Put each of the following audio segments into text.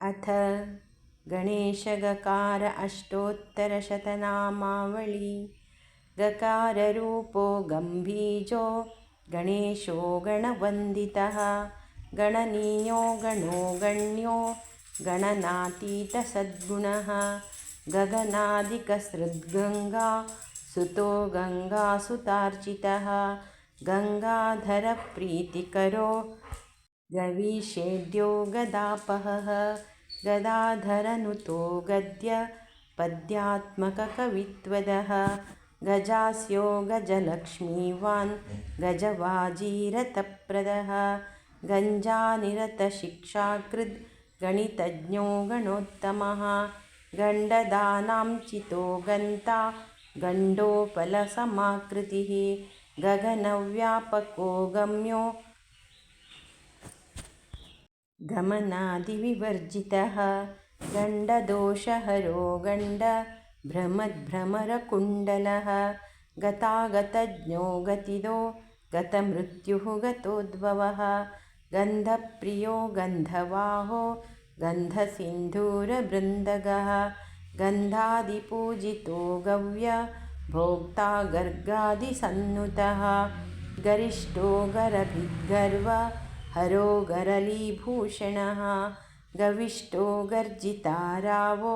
अथ गणेशगकार अष्टोत्तरशतनामावळी गकाररूपो गम्भीजो गणेशो गणवन्दितः। गणनीयो गणो गण्यो गणनातीतसद्गुणः। गगनादिकसृद्गङ्गा सुतो गङ्गासुतार्चितः। गङ्गाधरप्रीतिकरो गवीषेड्यो गदापहः। गदाधरनुतो गद्यपद्यात्मककवित्वदः गजास्यो गजलक्ष्मीवान् गजवाजीरथप्रदः गञ्जानिरतशिक्षाकृद् गणितज्ञो गणोत्तमः। गण्डदानां चितो गन्ता गण्डोपलसमाकृतिः। गगनव्यापको गम्यो गमनादिविवर्जितः। गण्डदोषहरो गण्डभ्रमद्भ्रमरकुण्डलः गतागतज्ञो गतिदो गतमृत्युः गतोद्भवः। गन्धप्रियो गन्धवाहो गन्धसिन्धूरबृन्दगः गन्धादिपूजितो गव्य भोक्ता गर्गादिसन्नुतः। गरिष्ठो गरभिद्गर्व हरो गरलीभूषणः गविष्टो गर्जितारावो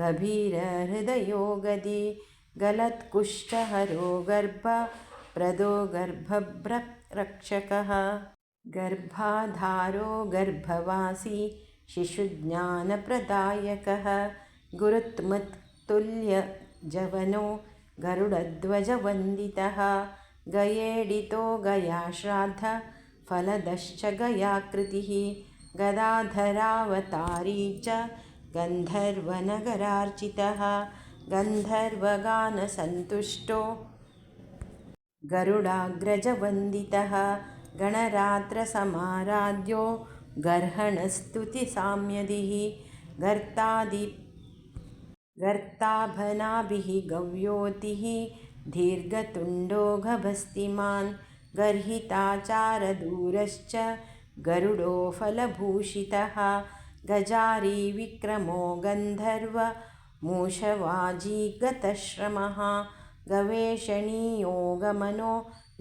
गभीरहृदयो गदी गलत्कुष्ठहरो गर्भप्रदो गर्भभ्ररक्षकः गर्भाधारो गर्भवासी शिशुज्ञानप्रदायकः गुरुत्मत्तुल्यजवनो गरुडध्वजवन्दितः गयेडितो गयाश्राद्ध फलदश्च गयाकृतिः गदाधरावतारी च गन्धर्वनगरार्चितः गन्धर्वगानसन्तुष्टो गरुडाग्रजवन्दितः गणरात्रसमाराध्यो गर्हणस्तुतिसाम्यदिः गर्तादि गर्ताभनाभिः गव्योतिः दीर्घतुण्डो गभस्तिमान् गर्हिताचारदूरश्च गरुडो फलभूषितः। गजारी विक्रमो गन्धर्वमूषवाजीगतश्रमः गवेषणीयो गमनो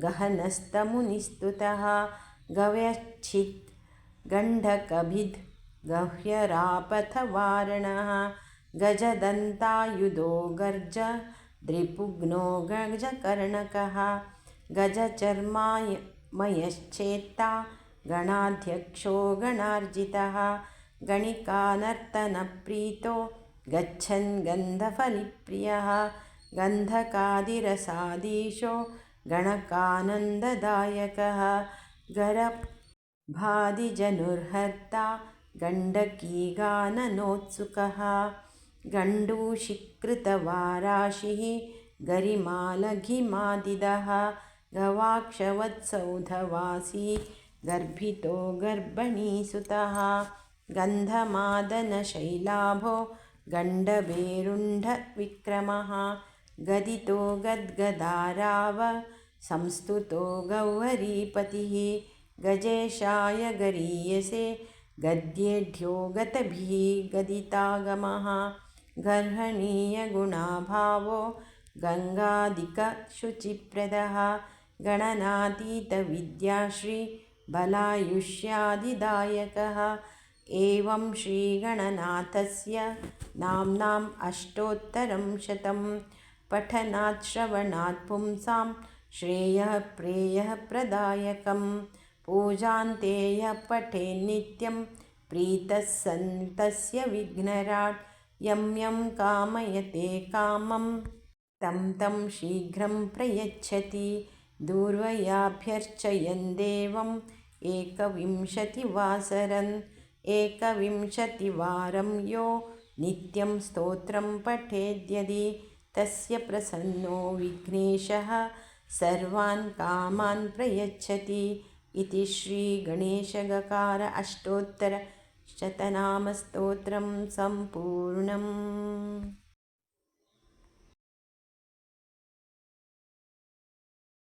गहनस्तमुनिस्तुतः। गव्यच्छित् गण्डकभिद् गह्वरापथवारणः गजदन्तायुधो गर्ज द्रिपुग्नो गजकर्णकः। गजचर्मामयश्चेत्ता गणाध्यक्षो गणार्जितः गणिकानर्तनप्रीतो गच्छन् गन्धफलिप्रियः गन्धकादिरसादीशो गणकानन्ददायकः गरभादिजनुर्हर्ता गण्डकीगाननोत्सुकः गण्डूषिकृतवाराशिः गरिमालघिमादिदः गवाक्षवत्सौधवासी गर्भितो गर्भणीसुतः गन्धमादनशैलाभो गण्डभेरुण्डविक्रमः गदितो गद्गदाराव संस्तुतो गौहरीपतिः गजेशाय गरीयसे गद्येढ्यो गतभिः गदितागमः गर्हणीयगुणाभावो गङ्गादिकशुचिप्रदः गणनातीतविद्याश्रीबलायुष्यादिदायकः। एवं श्रीगणनाथस्य नाम्नाम् अष्टोत्तरं शतं। पठनात् पुंसां श्रेयः प्रेयः प्रदायकं। पूजान्ते यः पठेन्नित्यं प्रीतः सन् तस्य विघ्नराट्। यं यं कामयते कामं। तं तं शीघ्रं प्रयच्छति दूर्वयाभ्यर्चयन् देवम् एकविंशतिवासरन् एकविंशतिवारं यो नित्यं स्तोत्रं पठेद्यदि तस्य प्रसन्नो विघ्नेशः सर्वान् कामान् प्रयच्छति इति श्रीगणेशगकार अष्टोत्तरशतनामस्तोत्रं सम्पूर्णम्